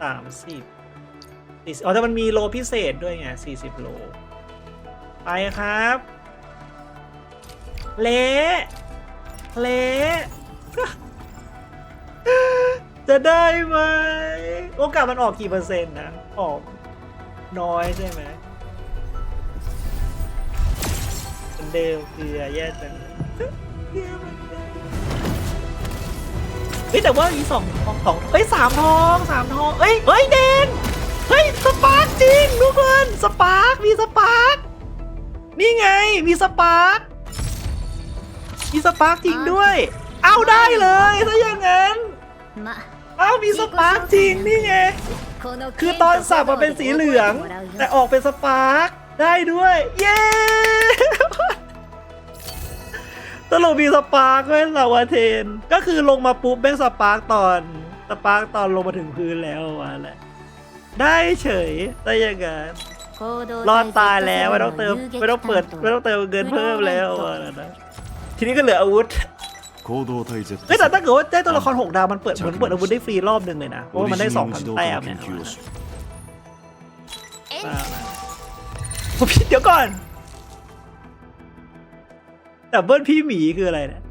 สามสิบสี่สิบอ๋อแต่มันมีโลพิเศษด้วยไงสี่สิบโล ไปครับ เละเละจะได้ไหม โอกาสมันออกกี่เปอร์เซ็นต์นะ ออกน้อยใช่ไหมเหมือนเดิมเกลือแย่จังเกลือมือน ฮ้ยแต่ว่ามีสองทองสองเฮ้ยสามทองสามทองเฮ้ยเฮ้ยแดงเฮ้ยสปาร์กจริงทุกคนสปาร์กมีสปาร์กนี่ไงมีสปาร์กมีสปาร์กจริงด้วยเอาได้เลยถ้าอย่างนั้นเอามีสปาร์กจริงนี่ไงคือตอนสับมาเป็นสีเหลือง แต่ออกเป็นสปาร์กได้ด้วย เย้ ตลกมีสปาร์กไม่สาวาเทน ก็คือลงมาปุ๊บแบงสปาร์กตอนสปาร์กตอนลงมาถึงพื้นแล้ววะแหละได้เฉยได้ยังไงรอดตายแล้วไม่ต้องเติมไม่ต้องเปิดไม่ต้องเติมเงินเพิ่มแล้ววะนะทีนี้ก็เหลืออาวุธเฮ้ยแต่ถ้าเกิดว่าได้ตัวละคร 6 ดาวมันเปิดเหมือนเปิดอาวุธได้ฟรีรอบหนึ่งเลยนะ เพราะมันได้2องพันแต้มเนี่ยผมพี่เดี๋ยวก่อน ดับเบิลพี่หมีคืออะไรเนี่ย